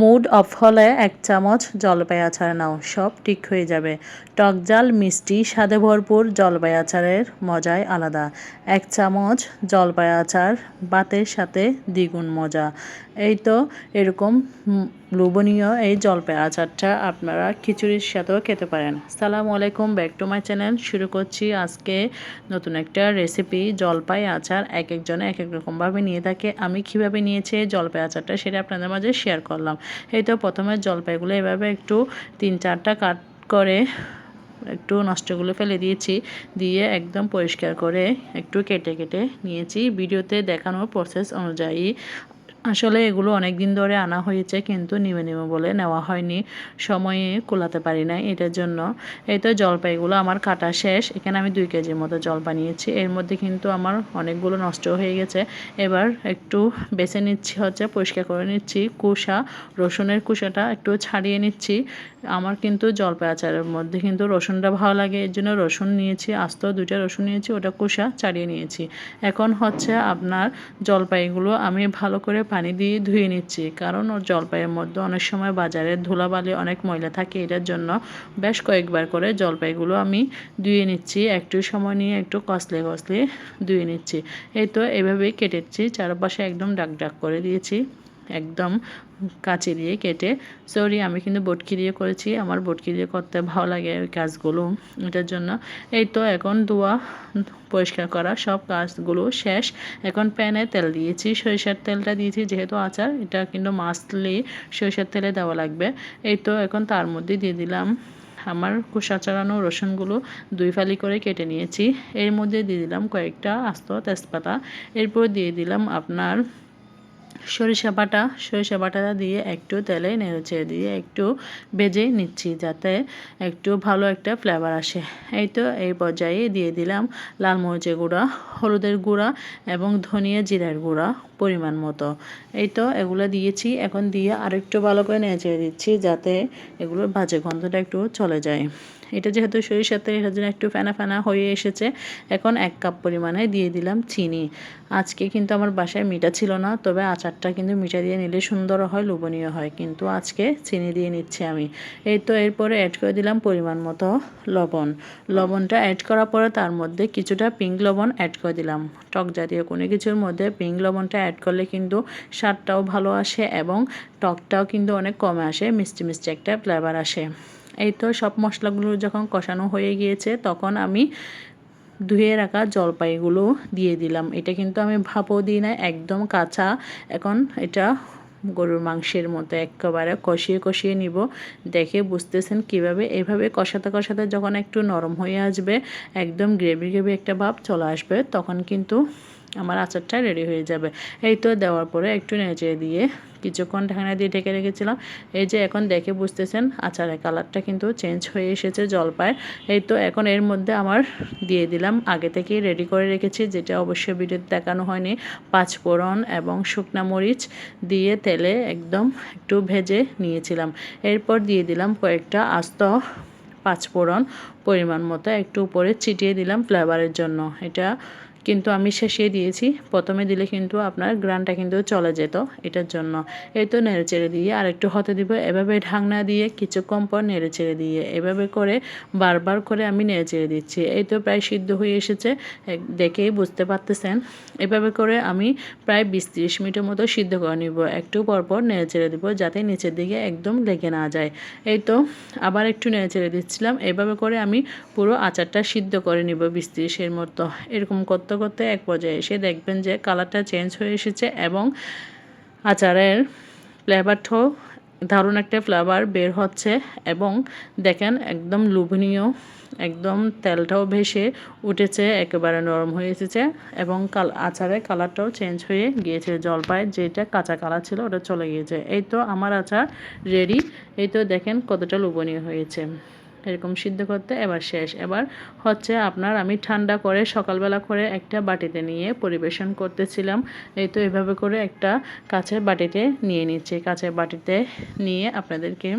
Mood of হলে এক চামচ জলপাই আচার নাও, সব ঠিক হয়ে যাবে। টক জাল, মিষ্টি, স্বাদে ভরপুর জলপাই আচারের মজাই আলাদা। এক চামচ জলপাই আচার, বাতের সাথে দ্বিগুণ মজা। এই তো এরকম লোভনীয় এই জলপাই আচারটা আপনারা খিচুড়ির সাথেও খেতে পারেন। সালাম আলাইকুম, ব্যাক টু মাই চ্যানেল। শুরু করছি আজকে নতুন একটা রেসিপি, জলপাই আচার। এক একজনে এক এক রকমভাবে নিয়ে থাকে। আমি কীভাবে নিয়েছি এই জলপাই আচারটা সেটা আপনাদের মাঝে শেয়ার করলাম। এই তো প্রথমে জলপাইগুলো এভাবে একটু তিন চারটা কাট করে একটু নষ্টগুলো ফেলে দিয়েছি। দিয়ে একদম পরিষ্কার করে একটু কেটে কেটে নিয়েছি। ভিডিওতে দেখানোর প্রসেস অনুযায়ী আসলে এগুলো অনেক দিন ধরে আনা হয়েছে, কিন্তু নিমে নিমে বলে নেওয়া হয়নি। সময়ে কোলাতে পারি না এটার জন্য। এই তো জলপাইগুলো আমার কাটা শেষ। এখানে আমি দুই কেজির মতো জলপাই নিয়েছি এর মধ্যে কিন্তু আমার অনেকগুলো নষ্ট হয়ে গেছে। এবার একটু বেছে নিচ্ছি, হচ্ছে পরিষ্কার করে নিচ্ছি কুসা। রসুনের কুসাটা একটু ছাড়িয়ে নিচ্ছি। আমার কিন্তু জলপাই আচারের মধ্যে কিন্তু রসুনটা ভালো লাগে। এর জন্য রসুন নিয়েছি, আস্ত দুইটা রসুন নিয়েছি, ওটা কুসা ছাড়িয়ে নিয়েছি। এখন হচ্ছে আপনার জলপাইগুলো আমি ভালো করে পানি দিয়ে ধুয়ে নিচ্ছি, কারণ ওর জলপাইয়ের মধ্যে অনেক সময় বাজারে ধুলাবালি অনেক ময়লা থাকে, এটার জন্য বেশ কয়েকবার করে জলপাইগুলো আমি ধুয়ে নিচ্ছি, একটু সময় নিয়ে একটু কসলে কসলে ধুয়ে নিচ্ছি। এই তো এভাবেই কেটেছি, চারপাশে একদম ডাক ডাক করে দিয়েছি। একদম কাঁচি দিয়ে কেটে। সরি আমি কিন্তু বটকি দিয়ে করেছি। আমার বটকি দিয়ে করতে ভালো লাগে ওই কাজগুলো। এটার জন্য এই তো এখন ধোয়া পরিষ্কার করা, সব কাজগুলো শেষ। এখন প্যানে তেল দিয়েছি, সরিষার তেলটা দিয়েছি, যেহেতু আচার, এটা কিন্তু মাছলি সরিষার তেলে দেওয়া লাগবে। এই তো এখন তার মধ্যে দিয়ে দিলাম আমার কুসা চালানো রসুনগুলো দুই ফালি করে কেটে নিয়েছি। এর মধ্যে দিয়ে দিলাম কয়েকটা আস্ত তেজপাতা। এরপর দিয়ে দিলাম আপনার সরিষা বাটা, সরিষা বাটাটা দিয়ে একটু তেলে নেড়েচেড়ে দিয়ে একটু ভেজে নিচ্ছি যাতে একটু ভালো একটা ফ্লেভার আসে। এই তো এই পর্যায়ে দিয়ে দিলাম লাল মরিচের গুঁড়া, হলুদের গুঁড়া এবং ধনিয়া জিরার গুঁড়া পরিমাণ মতো। এই তো এগুলো দিয়েছি, এখন দিয়ে আরেকটু ভালো করে নেড়েচেড়ে দিচ্ছি যাতে এগুলোর ভাজে গন্ধটা একটু চলে যায়। এটা যেহেতু সরিষার তেল, এটার জন্য একটু ফেনা ফেনা হয়ে এসেছে, এখন এক কাপ পরিমাণে দিয়ে দিলাম চিনি। আজকে কিন্তু আমার বাসায় মিঠা ছিল না, তবে আচারটা কিন্তু মিঠা দিয়ে নিলে সুন্দর হয়, লোভনীয় হয়। কিন্তু আজকে চিনি দিয়ে নিচ্ছি আমি। এই তো এরপরে অ্যাড করে দিলাম পরিমাণ মতো লবণ। লবণটা অ্যাড করার পরে তার মধ্যে কিছুটা পিঙ্ক লবণ অ্যাড করে দিলাম। টক জাতীয় কোনো কিছুর মধ্যে পিঙ্ক লবণটা অ্যাড করলে কিন্তু স্বাদটাও ভালো আসে এবং টকটাও কিন্তু অনেক কমে আসে, মিষ্টি মিষ্টি একটা ফ্লেভার আসে। এই তো সব মশলাগুলো যখন কষানো হয়ে গিয়েছে, তখন আমি ধুয়ে রাখা জলপাইগুলো দিয়ে দিলাম। এটা কিন্তু আমি ভাপও দিই না, একদম কাঁচা। এখন এটা গরুর মাংসের মতো একেবারে কষিয়ে কষিয়ে নিব। দেখে বুঝতেছেন কীভাবে? এভাবে কষাতে কষাতে যখন একটু নরম হয়ে আসবে, একদম গ্রেভি গ্রেভি একটা ভাব চলে আসবে, তখন কিন্তু আমার আচারটা রেডি হয়ে যাবে। এই তো দেওয়ার পরে একটু নেচে দিয়ে কিছুক্ষণ ঢাকনা দিয়ে ঢেকে রেখেছিলাম। এই যে এখন দেখে বুঝতেছেন, আচারের কালারটা কিন্তু চেঞ্জ হয়ে এসেছে জলপাই। এই তো এখন এর মধ্যে আমার দিয়ে দিলাম। আগে থেকেই রেডি করে রেখেছি, যেটা অবশ্যই ভিডিওতে দেখানো হয়নি। পাঁচ ফোড়ন এবং শুকনা মরিচ দিয়ে তেলে একদম একটু ভেজে নিয়েছিলাম। এরপর দিয়ে দিলাম কয়েকটা আস্ত পাঁচফোড়ন। পরিমাণ মতো একটু উপরে ছিটিয়ে দিলাম ফ্লেভারের জন্য। এটা কিন্তু আমি শেষে দিয়েছি। প্রথমে দিলে কিন্তু আপনার গ্রানটা কিন্তু চলে যেত এটার জন্য। এই তো নেড়ে চেড়ে দিয়ে আরেকটু হতে দিব। এভাবে ঢাকনা দিয়ে কিছুক্ষণ পর নেড়ে চেড়ে দিয়ে এভাবে করে বারবার করে আমি নেড়ে চেড়ে দিচ্ছি। এই তো প্রায় সিদ্ধ হয়ে এসেছে। দেখেই বুঝতে পারতেছেন। এভাবে করে আমি প্রায় বিশ তিরিশ মিনিটের মতো সিদ্ধ করে নিব। একটু পরপর নেড়ে চেড়ে দিব যাতে নিচের দিকে একদম লেগে না যায়। এই তো আবার একটু নেড়ে চেড়ে দিচ্ছিলাম। এভাবে করে আমি পুরো আচারটা সিদ্ধ করে নিব বিশ তিরিশের মতো। এরকম করতে করতে এক পর্যায়ে এসে দেখবেন যে কালারটা চেঞ্জ হয়ে এসেছে এবং আচারের ফ্লেভারটাও দারুণ একটা ফ্লেভার বের হচ্ছে এবং দেখেন একদম লোভনীয়, একদম তেলটাও ভেসে উঠেছে, একেবারে নরম হয়ে এসেছে এবং কাল, আচারের কালারটাও চেঞ্জ হয়ে গিয়েছে, জলপাই যেটা কাঁচা কালার ছিল ওটা চলে গিয়েছে। এই তো আমার আচার রেডি এই তো দেখেন কতটা লোভনীয় হয়েছে। এরকম সিদ্ধ করতে এবার শেষ। এবার হচ্ছে আপনার আমি ঠান্ডা করে সকালবেলা করে একটা বাটিতে নিয়ে পরিবেশন করতেছিলাম। এই তো এভাবে করে একটা কাছের বাটিতে নিয়ে নিচ্ছি। কাছের বাটিতে নিয়ে আপনাদেরকে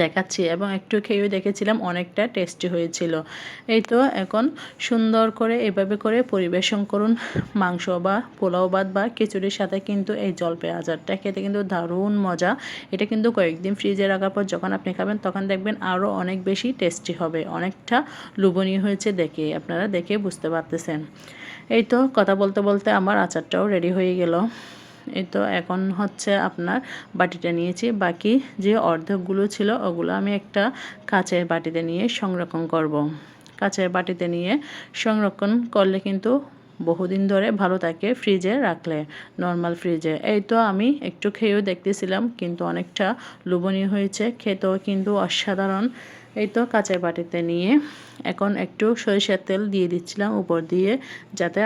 দেখাচ্ছি এবং একটু খেয়েও দেখেছিলাম, অনেকটা টেস্টি হয়েছিল। এই তো এখন সুন্দর করে এভাবে করে পরিবেশন করুন মাংস বা পোলাও ভাত বা খিচুড়ির সাথে কিন্তু এই জলপাই আচারটা। খেতে কিন্তু দারুণ মজা। এটা কিন্তু কয়েকদিন ফ্রিজে রাখার পর যখন আপনি খাবেন তখন দেখবেন আরও অনেক বেশি টেস্টি হবে। অনেকটা লোভনীয় হয়েছে দেখে, আপনারা দেখে বুঝতে পারতেছেন। এই তো কথা বলতে বলতে আমার আচারটাও রেডি হয়ে গেল। এই তো এখন হচ্ছে আপনার বাটিটা নিয়েছি। বাকি যে অর্ধেকগুলো ছিল, ওগুলো আমি একটা কাঁচের বাটিতে নিয়ে সংরক্ষণ করব। কাঁচের বাটিতে নিয়ে সংরক্ষণ করলে কিন্তু বহুদিন ধরে ভালো থাকে ফ্রিজে রাখলে নর্মাল ফ্রিজে এই তো আমি একটু খেয়েও দেখতেছিলাম, কিন্তু অনেকটা লোভনীয় হয়েছে, খেতেও কিন্তু অসাধারণ। এই তো কাঁচের বাটিতে নিয়ে এখন একটু সরিষার তেল দিয়ে দিচ্ছিলাম উপর দিয়ে, যাতে